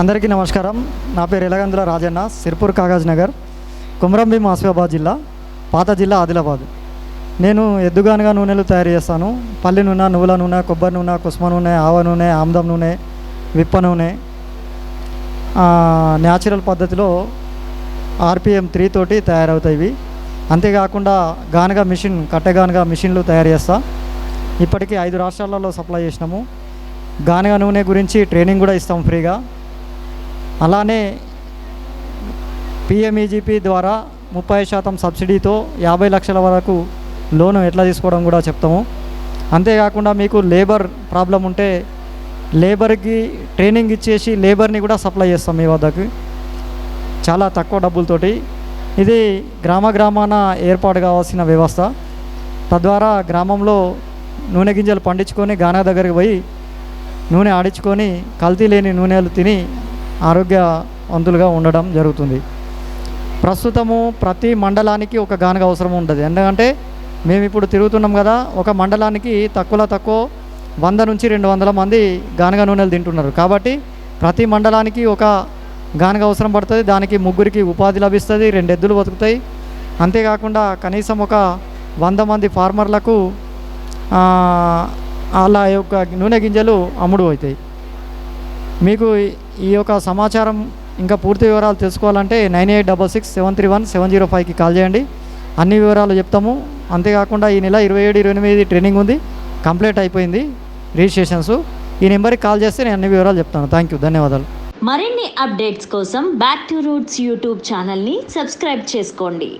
అందరికీ నమస్కారం. నా పేరు ఎలగందుల రాజన్న సిర్పూర్ కాగజ్ నగర్ కుమరంభీం ఆసిఫాబాద్ జిల్లా పాత జిల్లా ఆదిలాబాద్. నేను ఎద్దుగానుగా నూనెలు తయారు చేస్తాను. పల్లి నూనె నువ్వుల నూనె కొబ్బరి నూనె కుసుమ నూనె ఆవ నూనె ఆముదం నూనె విప్ప నూనె న్యాచురల్ పద్ధతిలో ఆర్పిఎం త్రీ తోటి తయారవుతాయి ఇవి. అంతేకాకుండా గానుగా మిషన్ కట్టెగానుగా మిషన్లు తయారు చేస్తా. ఇప్పటికీ ఐదు రాష్ట్రాలలో సప్లై చేసినాము. గానుగా నూనె గురించి ట్రైనింగ్ కూడా ఇస్తాం ఫ్రీగా. అలానే పిఎంఈజీపీ ద్వారా ముప్పై శాతం సబ్సిడీతో యాభై లక్షల వరకు లోను ఎట్లా తీసుకోవడం కూడా చెప్తాము. అంతేకాకుండా మీకు లేబర్ ప్రాబ్లం ఉంటే లేబర్కి ట్రైనింగ్ ఇచ్చేసి లేబర్ని కూడా సప్లై చేస్తాం మీ వద్దకు. చాలా తక్కువ డబ్బులతోటి. ఇది గ్రామ గ్రామాన ఏర్పాటు కావాల్సిన వ్యవస్థ. తద్వారా గ్రామంలో నూనె గింజలు పండించుకొని గానా దగ్గరికి పోయి నూనె ఆడించుకొని కల్తీ లేని నూనెలు తిని ఆరోగ్యవంతులుగా ఉండడం జరుగుతుంది. ప్రస్తుతము ప్రతి మండలానికి ఒక గానుగ అవసరం ఉంటుంది. ఎందుకంటే మేము ఇప్పుడు తిరుగుతున్నాం కదా ఒక మండలానికి తక్కువలో తక్కువ వంద నుంచి రెండు వందల మంది గానుగ నూనెలు తింటున్నారు. కాబట్టి ప్రతి మండలానికి ఒక గానుగ అవసరం పడుతుంది. దానికి ముగ్గురికి ఉపాధి లభిస్తుంది రెండు ఎద్దులు బతుకుతాయి. అంతేకాకుండా కనీసం ఒక వంద మంది ఫార్మర్లకు వాళ్ళ అలా యొక్క నూనె గింజలు అమ్ముడు అవుతాయి మీకు ఈ- యొక్క సమాచారం ఇంకా పూర్తి వివరాలు తెలుసుకోవాలంటే nine eight double six seven three one seven zero ఫైవ్కి కాల్ చేయండి. అన్ని వివరాలు చెప్తాము. అంతేకాకుండా ఈ నెల ఇరవై ఏడు ఇరవై ఎనిమిది ట్రైనింగ్ ఉంది. కంప్లీట్ అయిపోయింది రిజిస్ట్రేషన్స్. ఈ నెంబర్కి కాల్ చేస్తే నేను అన్ని వివరాలు చెప్తాను. Thank you. ధన్యవాదాలు. మరిన్ని అప్డేట్స్ కోసం బ్యాక్ టు రూట్స్ యూట్యూబ్ ఛానల్ని సబ్స్క్రైబ్ చేసుకోండి.